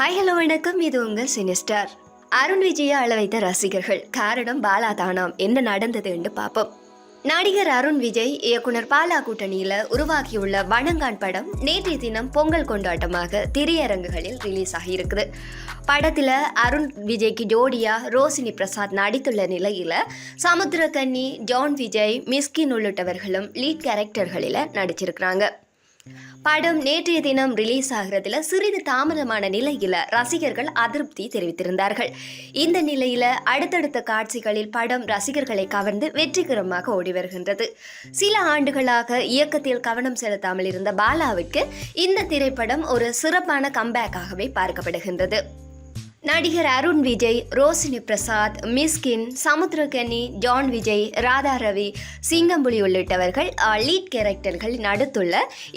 Hi hello வணக்கம். இது உங்கள் சினிஸ்டார் அருண் விஜய அள வைத்த ரசிகர்கள். காரணம் பாலா தானாம். என்ன நடந்தது என்று பார்ப்போம் நடிகர் அருண் விஜய் இயக்குனர் பாலா கூட்டணியில உருவாக்கியுள்ள வணங்கான் படம் நேற்றைய தினம் பொங்கல் கொண்டாட்டமாக திரையரங்குகளில் ரிலீஸ் ஆகியிருக்குது. படத்துல அருண் விஜய்க்கு ஜோடியா ரோசினி பிரசாத் நடித்துள்ள நிலையில சமுத்திரக்கன்னி ஜான் விஜய் மிஸ்கின் உள்ளிட்டவர்களும் லீட் கேரக்டர்களில் நடிச்சிருக்கிறாங்க. படம் நேற்றைய தினம் ரிலீஸ் ஆகிறதுல சிறிது தாமதமான நிலையில ரசிகர்கள் அதிருப்தி தெரிவித்திருந்தார்கள். இந்த நிலையில அடுத்தடுத்த காட்சிகளில் படம் ரசிகர்களை கவர்ந்து வெற்றிகரமாக ஓடி வருகின்றது. சில ஆண்டுகளாக இயக்கத்தில் கவனம் செலுத்தாமல் இருந்த பாலாவுக்கு இந்த திரைப்படம் ஒரு சிறப்பான கம்பேக்காகவே பார்க்கப்படுகின்றது. நடிகர் அருண் விஜய் ரோசினி பிரசாத் மிஸ்கின் சமுத்திரகனி ஜான் விஜய் ராதா ரவி சிங்கம்புலி உள்ளிட்டவர்கள் லீட் கேரக்டர்கள் நடுத்துள்ள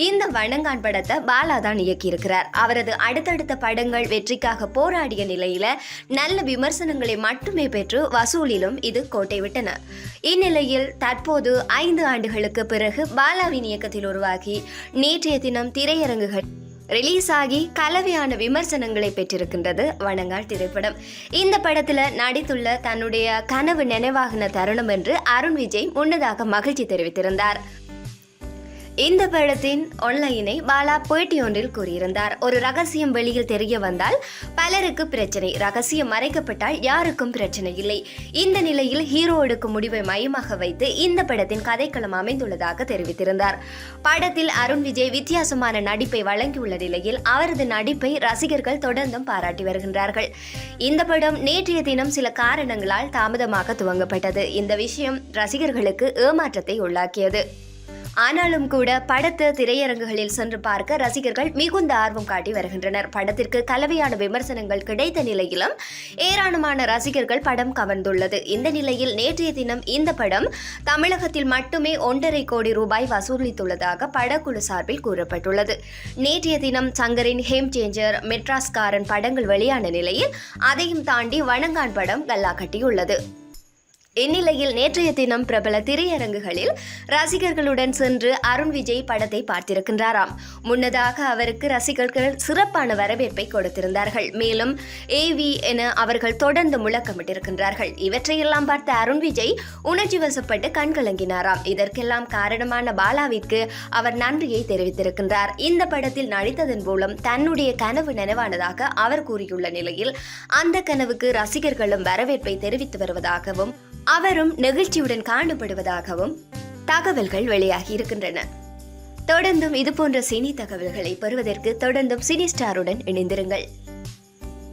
இந்த வணங்கான் படத்தை பாலா தான் இயக்கியிருக்கிறார். அவரது அடுத்தடுத்த படங்கள் வெற்றிக்காக போராடிய நிலையில நல்ல விமர்சனங்களை மட்டுமே பெற்று வசூலிலும் இது கோட்டை விட்டன. இந்நிலையில் தற்போது ஐந்து ஆண்டுகளுக்கு பிறகு பாலாவின் இயக்கத்தில் உருவாகி நேற்றைய தினம் திரையரங்குகள் ரிலீஸ் ஆகி கலவையான விமர்சனங்களை பெற்றிருக்கின்றது வணங்கால் திரைப்படம். இந்த படத்துல நடித்துள்ள தன்னுடைய கனவு நினைவாகின தருணம் என்று அருண் விஜய் முன்னதாக மகிழ்ச்சி தெரிவித்திருந்தார். இந்த படத்தின் ஒன்லைனை பாலா பேட்டி ஒன்றில் கூறியிருந்தார். ஒரு ரகசியம் வெளியில் தெரிய வந்தால் பலருக்கு பிரச்சனை. ரகசியம் மறைக்கப்பட்டால் யாருக்கும் பிரச்சனை இல்லை. இந்த நிலையில் ஹீரோ எடுக்கும் முடிவை மையமாக வைத்து இந்த படத்தின் கதைக்களம் அமைந்துள்ளதாக தெரிவித்திருந்தார். படத்தில் அருண் விஜய் வித்தியாசமான நடிப்பை வழங்கியுள்ள நிலையில் அவரது நடிப்பை ரசிகர்கள் தொடர்ந்தும் பாராட்டி வருகின்றார்கள். இந்த படம் நேற்றைய தினம் சில காரணங்களால் தாமதமாக துவங்கப்பட்டது. இந்த விஷயம் ரசிகர்களுக்கு ஏமாற்றத்தை உள்ளாக்கியது. ஆனாலும் கூட படத்தை திரையரங்குகளில் சென்று பார்க்க ரசிகர்கள் மிகுந்த ஆர்வம் காட்டி வருகின்றனர். படத்திற்கு கலவையான விமர்சனங்கள் கிடைத்த நிலையிலும் ஏராளமான ரசிகர்கள் படம் கவர்ந்துள்ளது. இந்த நிலையில் நேற்றைய தினம் இந்த படம் தமிழகத்தில் மட்டுமே ஒன்றரை கோடி ரூபாய் வசூலித்துள்ளதாக படக்குழு சார்பில் கூறப்பட்டுள்ளது. நேற்றைய தினம் சங்கரின் ஹேம் சேஞ்சர் மெட்ராஸ்காரன் படங்கள் வெளியான நிலையில் அதையும் தாண்டி வணங்கான் படம் கல்லா கட்டியுள்ளது இந்நிலையில் நேற்றைய தினம் பிரபல திரையரங்குகளில் ரசிகர்களுடன் சென்று அருண் விஜய் படத்தை பார்த்திருக்கின்றாராம். முன்னதாக அவருக்கு ரசிகர்கள் சிறப்பான வரவேற்பை கொடுத்திருந்தார்கள். மேலும் ஏவி என அவர்கள் தொடர்ந்து முழக்கமிட்டிருக்கின்றார்கள். இவற்றையெல்லாம் பார்த்த அருண் விஜய் உணர்ச்சி வசப்பட்டு கண்கலங்கினாராம் இதற்கெல்லாம் காரணமான பாலாவிற்கு அவர் நன்றியை தெரிவித்திருக்கின்றார். இந்த படத்தில் நடித்ததன் மூலம் தன்னுடைய கனவு நினைவானதாக அவர் கூறியுள்ள நிலையில் அந்த கனவுக்கு ரசிகர்களும் வரவேற்பை தெரிவித்து வருவதாகவும் அவரும் நெகிழ்ச்சியுடன் காணப்படுவதாகவும் தகவல்கள் வெளியாகி இருக்கின்றன. தொடர்ந்தும் இதுபோன்ற சினி தகவல்களை பெறுவதற்கு தொடர்ந்தும் சினி ஸ்டாருடன் இணைந்திருங்கள்.